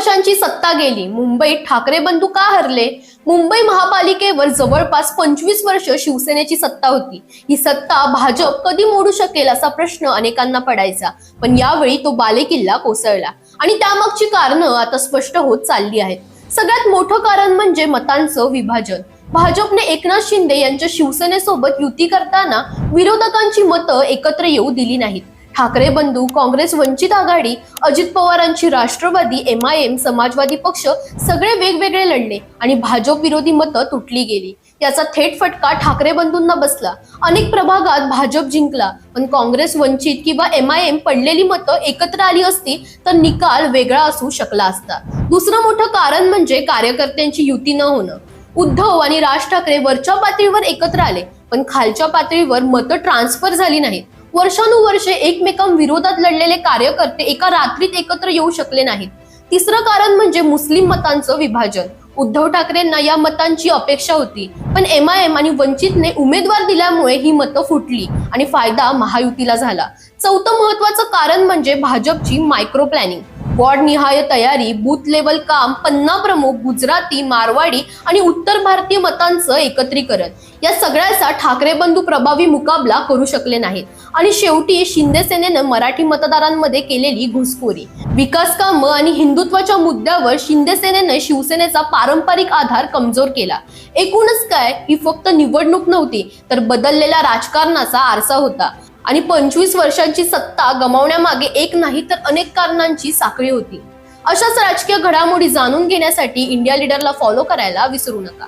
वर्षांची सत्ता गेली. मुंबईत ठाकरे बंधू का हरले? मुंबई महापालिकेवर जवळपास पंचवीस वर्ष शिवसेनेची सत्ता होती. ही सत्ता भाजप कधी मोडू शकेल असा प्रश्न अनेकांना पडायचा. पण यावेळी तो बालेकिल्ला कोसळला. आणि त्यामागची कारणं आता स्पष्ट होत चालली आहेत. सगळ्यात मोठं कारण म्हणजे मतांचं विभाजन. भाजपने एकनाथ शिंदे यांच्या शिवसेनेसोबत युती करताना विरोधकांची मतं एकत्र येऊ दिली नाहीत. ठाकरे बंधू काँग्रेस वंचित आघाडी अजित पवारांची Rashtrawadi M I M Samajwadi पक्ष सगळे वेगवेगळे लढले आणि भाजप विरोधी मतं तुटली गेली. याचा थेट फटका ठाकरे बंधूंना बसला. अनेक प्रभागात भाजप जिंकला पण काँग्रेस वंचित किंवा एम आय एम पडलेली मतं एकत्र आली असती तर निकाल वेगळा असू शकला असता. दुसरं मोठं कारण म्हणजे कार्यकर्त्यांची युती न होणं. उद्धव आणि राज ठाकरे वरच्या पातळीवर एकत्र आले पण खालच्या पातळीवर मतं ट्रान्सफर झाली नाहीत. वर्षानुवर्षे एकमेकांविरोधात लढलेले कार्यकर्ते एका रात्रीत एकत्र येऊ शकले नाहीत. तिसरं कारण म्हणजे मुस्लिम मतांचं विभाजन. उद्धव ठाकरेंना या मतांची अपेक्षा होती पण एम आय एम आणि वंचितने उमेदवार दिल्यामुळे ही मतं फुटली आणि फायदा महायुतीला झाला. चौथं महत्वाचं कारण म्हणजे भाजपची मायक्रो प्लॅनिंग. वॉर्ड निहाय तयारी बूथ लेवल काम पन्ना प्रमुख गुजराती मारवाडी आणि उत्तर भारतीय मतांचं एकत्रीकरण. या सगळ्याचा ठाकरे बंधू प्रभावी मुकाबला करू शकले नाहीत. आणि शेवटी शिंदे सेनेनं मराठी मतदारांमध्ये केलेली घुसखोरी. विकास कामं आणि हिंदुत्वाच्या मुद्द्यावर शिंदे सेनेनं शिवसेनेचा पारंपरिक आधार कमजोर केला. एकूणच काय ही फक्त निवडणूक नव्हती तर बदललेल्या राजकारणाचा आरसा होता. आणि पंचवीस वर्षांची सत्ता गमावण्यामागे एक नाही तर अनेक कारणांची साखळी होती. अशाच राजकीय घडामोडी जाणून घेण्यासाठी इंडिया लीडरला फॉलो करायला विसरू नका.